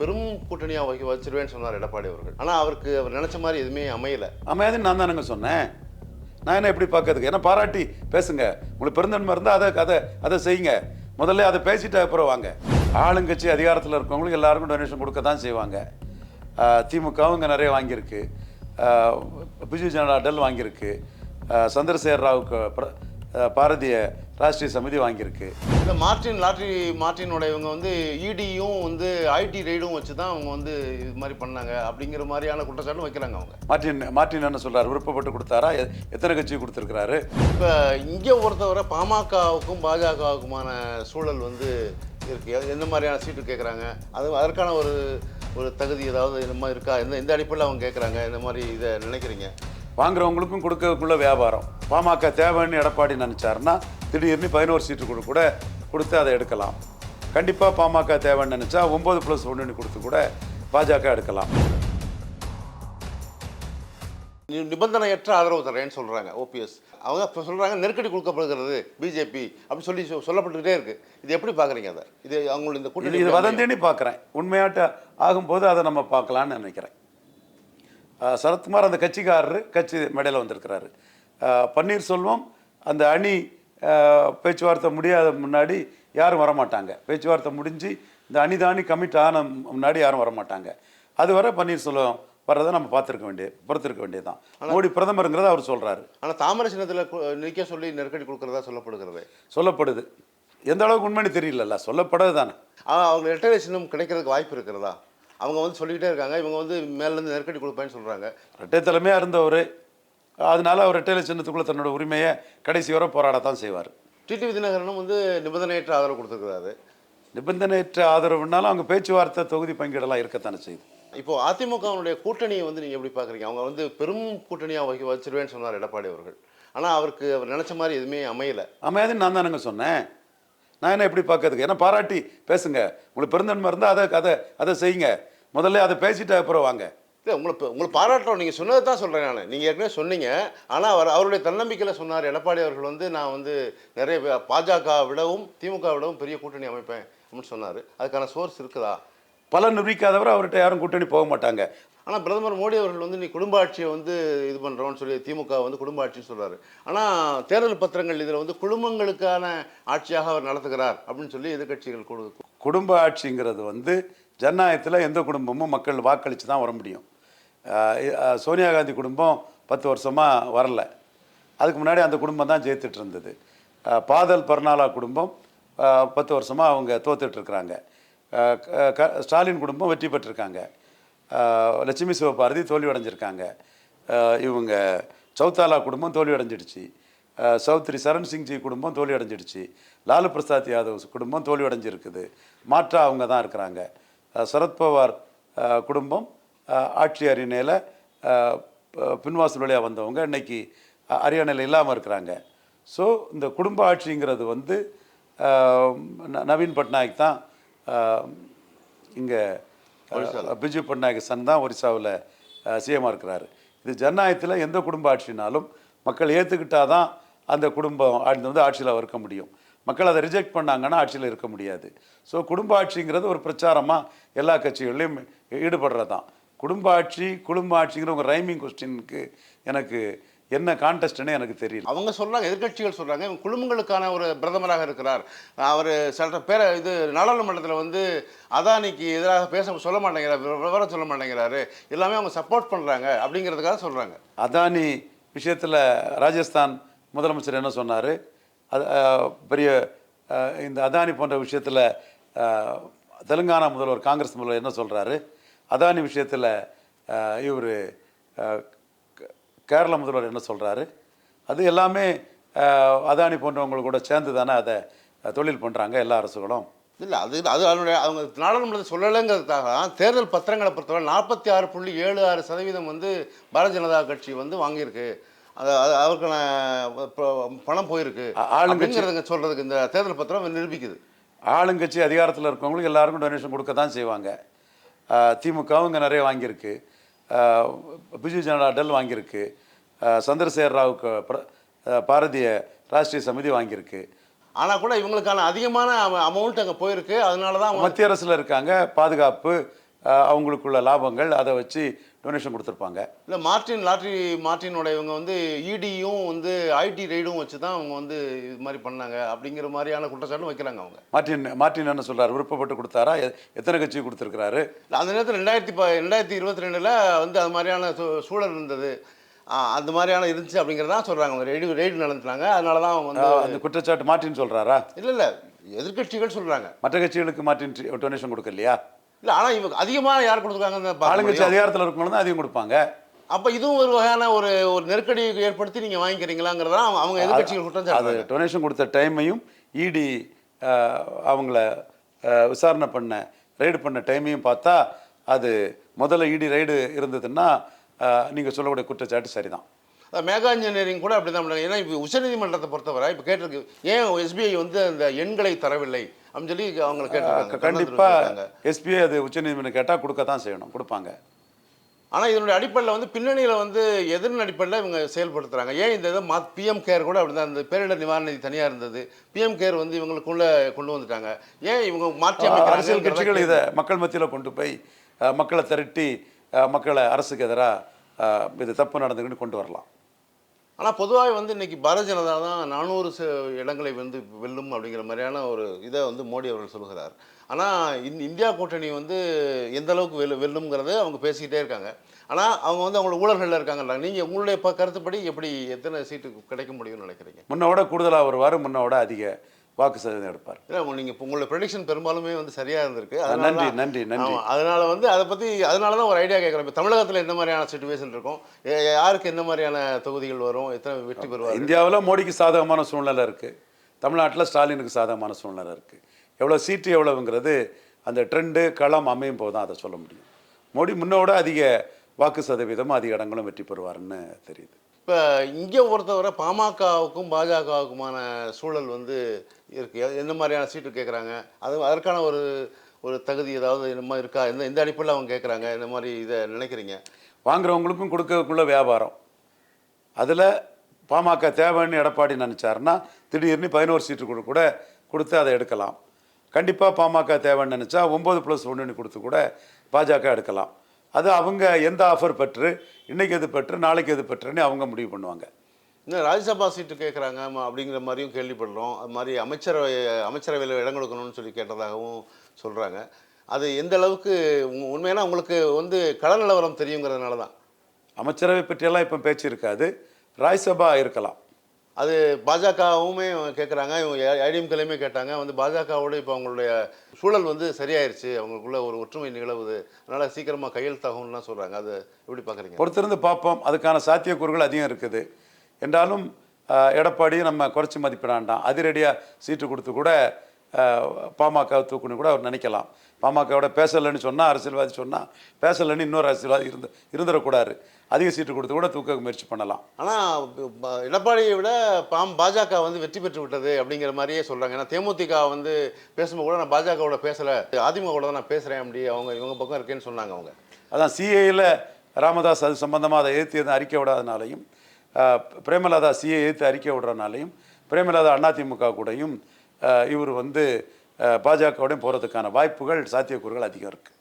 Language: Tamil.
பெரும் கூட்டணியாக வகி வச்சிருவேன்னு சொன்னார் எடப்பாடி அவர்கள். ஆனால் அவருக்கு அவர் நினைச்ச மாதிரி எதுவுமே அமையல. அமையாதுன்னு நான் தானங்க சொன்னேன். நான் என்ன எப்படி பார்க்கறதுக்கு? ஏன்னா பாராட்டி பேசுங்க. உங்களுக்கு பெருந்தன்மை இருந்தால் அதை அதை அதை செய்யுங்க. முதல்ல அதை பேசிட்டு அப்புறம் வாங்க. ஆளுங்கட்சி அதிகாரத்தில் இருக்கவங்களுக்கு எல்லாருக்கும் டொனேஷன் கொடுக்க தான் செய்வாங்க. திமுகவும் இங்கே நிறைய வாங்கியிருக்கு. பிஜு ஜனதா டெல் வாங்கியிருக்கு. சந்திரசேகர் ராவுக்கு பாரதிய ராஷ்டிரிய சமிதி வாங்கியிருக்கு. இந்த மார்டின் லாட்ரி மார்டினோட இவங்க வந்து இடியும் வந்து ஐடி ரெய்டும் வச்சு தான் அவங்க வந்து இது மாதிரி பண்ணாங்க. அப்படிங்கிற மாதிரியான குற்றச்சாட்டும் வைக்கிறாங்க அவங்க. மார்ட்டின் மார்ட்டின் என்ன சொல்றாரு? விருப்பப்பட்டு கொடுத்தாரா? எத்தனை கட்சி கொடுத்துருக்கிறாரு? இப்போ இங்கே பொறுத்தவரை பாமகவுக்கும் பாஜகவுக்குமான சூழல் வந்து இருக்கு. அது எந்த மாதிரியான சீட்டு கேட்குறாங்க அது அதற்கான ஒரு ஒரு தகுதி ஏதாவது இந்த மாதிரி இருக்கா? எந்த எந்த அடிப்படையில் அவங்க கேட்குறாங்க இந்த மாதிரி இதை நினைக்கிறீங்க? வாங்குறவங்களுக்கும் கொடுக்கறதுக்குள்ள வியாபாரம். பாமக தேவைன்னு எடப்பாடி நினைச்சாருன்னா திடீர்னு பதினோரு சீட்டு கூட கூட கொடுத்து அதை எடுக்கலாம். கண்டிப்பாக பாமக தேவைன்னு நினைச்சா ஒம்பது ப்ளஸ் ஒன்று கொடுத்து கூட பாஜக எடுக்கலாம். நி- நிபந்தனையற்ற ஆதரவு தரேன்னு சொல்கிறாங்க ஓபிஎஸ் அவங்க இப்போ சொல்கிறாங்க நெருக்கடி கொடுக்கப்படுகிறது பிஜேபி அப்படின்னு சொல்லி சொ- சொல்லப்பட்டுக்கிட்டே இருக்கு. இது எப்படி பார்க்குறீங்க அதை? இது அவங்களோட இந்த கூட்டணி இது வதந்தின்னு பார்க்குறேன் உண்மையாட்ட ஆகும்போது அதை நம்ம பார்க்கலான்னு நினைக்கிறேன். சரத்குமார் அந்த கட்சிக்காரரு கட்சி மேடையில் வந்திருக்கிறாரு. பன்னீர்செல்வம் அந்த அணி பேச்சுவார்த்தை முடியாத முன்னாடி யாரும் வரமாட்டாங்க. பேச்சுவார்த்தை முடிஞ்சு இந்த அணிதானி கமிட் ஆன முன்னாடி யாரும் வரமாட்டாங்க. அதுவரை பன்னீர்செல்வம் வர்றதை நம்ம பார்த்துருக்க வேண்டிய பொறுத்திருக்க வேண்டியதுதான். மோடி பிரதமருங்கிறத அவர் சொல்கிறாரு ஆனால் தாமரை சின்னத்தில் நிற்க சொல்லி நெருக்கடி கொடுக்கறதா சொல்லப்படுகிறது. சொல்லப்படுது. எந்த அளவுக்கு உண்மைன்னு தெரியலல்ல சொல்லப்படாது தானே அவங்க ரெட்டரை சின்னம் கிடைக்கிறதுக்கு வாய்ப்பு இருக்கிறதா? அவங்க வந்து சொல்லிக்கிட்டே இருக்காங்க. இவங்க வந்து மேலேருந்து நெருக்கடி கொடுப்பேன்னு சொல்கிறாங்க ரெட்டை தலைமையாக இருந்தவர் அதனால அவர் ரெட்டையில சின்னத்துக்குள்ள தன்னோட உரிமையை கடைசி வரை போராடத்தான் செய்வார். டிடி விதிநகரனும் வந்து நிபந்தனையற்ற ஆதரவு கொடுத்துருக்கிறாரு. நிபந்தனையற்ற ஆதரவுனாலும் அவங்க பேச்சுவார்த்தை தொகுதி பங்கீடெல்லாம் இருக்கத்தானே செய்யுது. இப்போ அதிமுகவினுடைய கூட்டணியை வந்து நீங்கள் எப்படி பார்க்குறீங்க? அவங்க வந்து பெரும் கூட்டணியாக வகி வச்சிருவேன்னு சொன்னார் எடப்பாடி அவர்கள். ஆனால் அவருக்கு அவர் நினைச்ச மாதிரி எதுவுமே அமையல. அமையாதுன்னு நான் தானங்க சொன்னேன். நான் என்ன எப்படி பார்க்கறதுக்கு? ஏன்னா பாராட்டி பேசுங்க. உங்களுக்கு பெருந்தன்மை இருந்தால் அதை அதை அதை செய்யுங்க. முதல்ல அதை பேசிட்டு அப்புறம் வாங்க. இல்லை உங்களை உங்களை பாராட்டுறோம் நீங்கள் சொன்னதை தான் சொல்கிறேன் நான். நீங்கள் ஏற்கனவே சொன்னீங்க. ஆனால் அவர் அவருடைய தன்னம்பிக்கையில் சொன்னார் எடப்பாடி அவர்கள் வந்து நான் வந்து நிறைய பாஜக விடவும் திமுக விடவும் பெரிய கூட்டணி அமைப்பேன். அப்படின்னு சொன்னார். அதுக்கான சோர்ஸ் இருக்குதா? பலன் நிரூபிக்காதவரை அவர்கிட்ட யாரும் கூட்டணி போக மாட்டாங்க. ஆனால் பிரதமர் மோடி அவர்கள் வந்து நீ குடும்ப ஆட்சியை வந்து இது பண்ணுறோன்னு சொல்லி திமுக வந்து குடும்ப ஆட்சின்னு சொல்கிறார் ஆனால் தேர்தல் பத்திரங்கள் இதில் வந்து குடும்பங்களுக்கான ஆட்சியாக அவர் நடத்துகிறார் அப்படின்னு சொல்லி எதிர்க்கட்சிகள் கொடு குடும்ப ஆட்சிங்கிறது வந்து ஜனநாயகத்தில் எந்த குடும்பமும் மக்கள் வாக்களித்து தான் வர முடியும். சோனியா காந்தி குடும்பம் பத்து வருஷமாக வரல. அதுக்கு முன்னாடி அந்த குடும்பம் தான் ஜெயித்துட்டு இருந்தது. பாதல் பர்னாலா குடும்பம் பத்து வருஷமாக அவங்க தோத்துட்ருக்குறாங்க க- க- ஸ்டாலின் குடும்பம் வெற்றி பெற்றிருக்காங்க. லட்சுமி சிவபாரதி தோல்வி அடைஞ்சிருக்காங்க இவங்க சௌத்தாலா குடும்பம் தோல்வி அடைஞ்சிடுச்சு சௌத்ரி சரண் சிங்ஜி குடும்பம் தோல்வி அடைஞ்சிடுச்சு லாலு பிரசாத் யாதவ் குடும்பம் தோல்வி அடைஞ்சிருக்குது மாற்றா அவங்க தான் இருக்கிறாங்க. சரத்பவார் குடும்பம் ஆட்சி அரியணையில் பின்வாசல் வழியாக வந்தவங்க இன்னைக்கு அரியணையில் இல்லாமல் இருக்கிறாங்க. ஸோ இந்த குடும்ப ஆட்சிங்கிறது வந்து ந- நவீன் பட்நாயக் தான் இங்கே பிஜு பட்நாயக் சன் தான் ஒரிசாவில் சிஎம்மாக இருக்கிறாரு. இது ஜனநாயகத்தில் எந்த குடும்ப ஆட்சினாலும் மக்கள் ஏற்றுக்கிட்டாதான் தான் அந்த குடும்பம் ஆட்சி வந்து ஆட்சியில் இருக்க முடியும். மக்கள் அதை ரிஜெக்ட் பண்ணாங்கன்னா ஆட்சியில் இருக்க முடியாது. ஸோ குடும்ப ஆட்சிங்கிறது ஒரு பிரச்சாரமாக எல்லா கட்சிகள்லையும் ஈடுபடுறது தான் குடும்ப ஆட்சி குடும்ப ஆட்சிங்கிற உங்கள் ரைமிங் கொஸ்டினுக்கு எனக்கு என்ன கான்டெஸ்ட்னே எனக்கு தெரியல. அவங்க சொல்றாங்க எதிர்க்கட்சிகள் சொல்றாங்க இவங்க குடும்பங்களுக்கான ஒரு பிரதமராக இருக்கிறார். அவர் சில பேர இது நாடாளுமன்றத்தில் வந்து அதானிக்கு எதிராக பேச சொல்ல மாட்டேங்கிறார் விவ- விவரம் சொல்ல மாட்டேங்கிறாரு. எல்லாமே அவங்க சப்போர்ட் பண்றாங்க அப்படிங்கிறதுக்காக சொல்றாங்க. அதானி விஷயத்தில் ராஜஸ்தான் முதலமைச்சர் என்ன சொன்னார்? அது பெரிய இந்த அதானி போன்ற விஷயத்தில் தெலுங்கானா முதல்வர் காங்கிரஸ் முதல்வர் என்ன சொல்கிறாரு அதானி விஷயத்தில் இவர் கேரள முதல்வர் என்ன சொல்கிறாரு அது எல்லாமே அதானி போன்றவங்க கூட சேர்ந்து தானே அதை தொழில் பண்ணுறாங்க எல்லா அரசுகளும். இல்லை அது அது அதனுடைய அவங்க நாடாளுமன்றத்தை சொல்லலைங்கிறதுக்காக தான் தேர்தல் பத்திரங்களை பொறுத்தவரை நாற்பத்தி ஆறு புள்ளி ஏழு ஆறு சதவீதம் வந்து பாரதிய ஜனதா கட்சி வந்து வாங்கியிருக்கு. அது அது அவருக்கான பணம் போயிருக்கு. ஆ- ஆளுங்கட்சி- அப்படிங்கிறதுங்க சொல்றதுக்கு இந்த தேர்தல் பத்திரம் நிரூபிக்குது. ஆளுங்கட்சி அதிகாரத்தில் இருக்கவங்களுக்கு எல்லாருக்கும் டொனேஷன் கொடுக்க தான் செய்வாங்க திமுகவும் இங்கே நிறைய வாங்கியிருக்கு. பிஜு ஜனதா டெல் வாங்கியிருக்கு. சந்திரசேகர் ராவுக்கு பாரதிய ராஷ்டிரிய சமிதி வாங்கியிருக்கு. ஆனா கூட இவங்களுக்கான அதிகமான அமௌண்ட் அங்க போயிருக்கு. அதனால தான் மத்திய அரசில் இருக்காங்க பாதுகாப்பு அவங்களுக்குள்ள லாபங்கள் அதை வச்சு டொனேஷன் கொடுத்துருப்பாங்க. இல்லை மார்டின் லாட்ரி மார்டினோட இவங்க வந்து இடியும் வந்து ஐடி ரைடும் வச்சு தான் அவங்க வந்து இது மாதிரி பண்ணாங்க. அப்படிங்கிற மாதிரியான குற்றச்சாட்டும் வைக்கிறாங்க அவங்க. மார்ட்டின் மார்ட்டின் என்ன சொல்றாரு? விருப்பப்பட்டு கொடுத்தாரா? எத்தனை கட்சி கொடுத்துருக்கிறாரு? அந்த நேரத்தில் ரெண்டாயிரத்தி ப ரெண்டாயிரத்தி இருபத்தி ரெண்டில் வந்து அது மாதிரியான சூழல் இருந்தது. அந்த மாதிரியான இருந்துச்சு அப்படிங்கிறதா சொல்கிறாங்க அவங்க. ரெய்டு ரெய்டு நடந்துட்டாங்க. அதனால தான் அவங்க வந்து அந்த குற்றச்சாட்டு மார்ட்டின் சொல்றாரா? இல்லை இல்லை. எதிர்க்கட்சிகள் சொல்கிறாங்க மற்ற கட்சிகளுக்கு மார்ட்டின் டொனேஷன் கொடுக்கலையா? இல்லை ஆனால் இவங்க அதிகமாக யார் கொடுத்துருக்காங்கன்னு பார்க்க ஆளுங்கட்சி. அதிகாரத்தில் இருக்கவங்க தான் அதிகம் கொடுப்பாங்க. அப்போ இதுவும் ஒரு வகையான ஒரு ஒரு நெருக்கடியை ஏற்படுத்தி நீங்கள் வாங்கிக்கிறீங்களாங்கிறதா அவங்க எதிர்க்கட்சிகள் குற்றம் அது டொனேஷன் கொடுத்த டைமையும் இடி அவங்கள அஹ், விசாரணை பண்ண ரைடு பண்ண டைமையும் பார்த்தா அது முதல்ல இடி ரைடு இருந்ததுன்னா நீங்கள் சொல்லக்கூடிய குற்றச்சாட்டு சரிதான். மேகா இன்ஜினியரிங் கூட அப்படி தான் ஏன்னா இப்போ உச்சநீதிமன்றத்தை பொறுத்தவரை இப்போ கேட்டிருக்கு ஏன் எஸ்பிஐ வந்து அந்த எண்களை தரவில்லை? அப்படின்னு சொல்லி அவங்க கேட்டிருக்காங்க கண்டிப்பாக எஸ்பிஐ அது உச்சநீதிமன்றம் கேட்டால் கொடுக்க தான் செய்யணும் கொடுப்பாங்க. ஆனால் இதனுடைய அடிப்படையில் வந்து பின்னணியில் வந்து எதிரின் அடிப்படையில் இவங்க செயல்படுத்துறாங்க. ஏன் இந்த இதை மா பிஎம் கேர் கூட அப்படி தான் இந்த பேரிடர் நிவாரண நிதி தனியாக இருந்தது. பிஎம் கேர் வந்து இவங்களுக்குள்ள கொண்டு வந்துட்டாங்க. ஏன் இவங்க மாற்றி அரசியல் கட்சிகள் இதை மக்கள் மத்தியில் கொண்டு போய் மக்களை திரட்டி மக்களை அரசுக்கு எதிராக இது தப்பு நடந்துக்கிட்டு கொண்டு வரலாம். ஆனால் பொதுவாக வந்து இன்றைக்கி பாரதிய ஜனதா தான் நானூறு இடங்களை வந்து வெல்லும் அப்படிங்கிற மாதிரியான ஒரு இதை வந்து மோடி அவர்கள் சொல்கிறார் ஆனால் இந் இந்தியா கூட்டணி வந்து எந்த அளவுக்கு வெல்லு வெல்லுங்கிறத அவங்க பேசிக்கிட்டே இருக்காங்க. ஆனால் அவங்க வந்து அவங்களோட ஊழல்களில் இருக்காங்கல்ல நீங்கள் உங்களுடைய கருத்துப்படி எப்படி எத்தனை சீட்டு கிடைக்க முடியும்னு நினைக்கிறீங்க? முன்னோட கூடுதலாக வருவார் முன்னோட அதிக. வாக்கு சதவீதம் எடுப்பார். இல்லை நீங்கள் உங்களோட ப்ரெடிக்ஷன் பெரும்பாலுமே வந்து சரியாக இருந்திருக்கு. நன்றி, நன்றி, நன்றி. அதனால வந்து அதை பற்றி அதனால தான் ஒரு ஐடியா கேட்குறேன் இப்போ தமிழகத்தில் எந்த மாதிரியான சுச்சுவேஷன் இருக்கும்? யாருக்கு எந்த மாதிரியான தொகுதிகள் வரும்? எத்தனை வெற்றி பெறுவார் இந்தியாவில் மோடிக்கு சாதகமான சூழ்நிலை இருக்குது தமிழ்நாட்டில் ஸ்டாலினுக்கு சாதகமான சூழ்நிலை இருக்குது எவ்வளோ சீட்டு எவ்வளவுங்கிறது அந்த ட்ரெண்டு களம் அமையும் போது தான் அதை சொல்ல முடியும். மோடி முன்னோட அதிக வாக்கு சதவீதம் அதிக இடங்களும் வெற்றி பெறுவாருன்னு தெரியுது. இப்போ இங்கே பொறுத்தவரை பாமகவுக்கும் பாஜகவுக்குமான சூழல் வந்து இருக்கு. எந்த மாதிரியான சீட்டு கேட்குறாங்க அது அதற்கான ஒரு ஒரு தகுதி ஏதாவது இந்த மாதிரி இருக்கா? எந்த எந்த அடிப்படையில் அவங்க கேட்குறாங்க இந்த மாதிரி இதை நினைக்கிறீங்க? வாங்குறவங்களுக்கும் கொடுக்கறதுக்குள்ள வியாபாரம். அதில் பாமக தேவைன்னு எடப்பாடி நினச்சாருன்னா திடீர்னு பதினோரு சீட்டு கூட கொடுத்து அதை எடுக்கலாம். கண்டிப்பாக பாமக தேவைன்னு நினச்சா ஒம்பது ப்ளஸ் ஒன்றுன்னு கொடுத்து கூட பாஜக எடுக்கலாம். அது அவங்க எந்த ஆஃபர் பெற்று இன்னைக்கு எது பெற்று நாளைக்கு எது பெற்றுன்னு அவங்க முடிவு பண்ணுவாங்க. இன்னும் ராஜ்யசபா சீட்டு கேட்குறாங்க அப்படிங்கிற மாதிரியும் கேள்விப்படுறோம். அது மாதிரி அமைச்சரவை அமைச்சரவையில் இடம் கொடுக்கணும்னு சொல்லி கேட்டதாகவும் சொல்கிறாங்க அது எந்த அளவுக்கு உண்மையான உங்களுக்கு வந்து கள நிலவரம் தெரியுங்கிறதுனால தான் அமைச்சரவை பற்றியெல்லாம் இப்போ பேச்சு இருக்காது. ராஜ்சபா இருக்கலாம். அது பாஜகவுமே கேட்குறாங்க இவங்க ஐடிஎம்கேலையுமே கேட்டாங்க. வந்து பாஜகவோட இப்போ அவங்களுடைய சூழல் வந்து சரியாயிருச்சு. அவங்களுக்குள்ள ஒரு ஒற்றுமை நிகழவுது அதனால் சீக்கிரமாக கையெழுத்தாகும்லாம் சொல்கிறாங்க அது எப்படி பார்க்குறீங்க பொறுத்திருந்து பார்ப்போம் அதுக்கான சாத்தியக்கூறுகள் அதிகம் இருக்குது. என்றாலும் எடப்பாடியும் நம்ம குறைச்சி மதிப்பிடாண்டாம் அதிரடியாக சீட்டு கொடுத்து கூட பாமக தூக்குன்னு கூட அவர் நினைக்கலாம். பாமகவோட பேசலைன்னு சொன்னால் அரசியல்வாதி சொன்னால் பேசலைன்னு இன்னொரு அரசியல்வாதி இருந்து இருந்துடக்கூடாது. அதிக சீட்டு கொடுத்து கூட தூக்க முயற்சி பண்ணலாம். ஆனால் எடப்பாடியை விட பாம் பாஜக வந்து வெற்றி பெற்று விட்டது அப்படிங்கிற மாதிரியே சொல்கிறாங்க ஏன்னா தேமுதிக வந்து பேசும்போது கூட நான் பாஜகவோட பேசலை அதிமுகவோட தான் நான் பேசுகிறேன் அப்படி அவங்க இவங்க பக்கம் இருக்கேன்னு சொன்னாங்க அவங்க. அதான் சிஏயில் ராமதாஸ் அது சம்பந்தமாக அதை எதிர்த்து எதுவும் அறிக்கை விடாதனாலையும் பிரேமலதா சிஏ எதிர்த்து அறிக்கை விடுறனாலையும் பிரேமலதா அதிமுக கூடயும் இவர் வந்து பாஜகவுடன் போகிறதுக்கான வாய்ப்புகள் சாத்தியக்கூறுகள் அதிகம் இருக்குது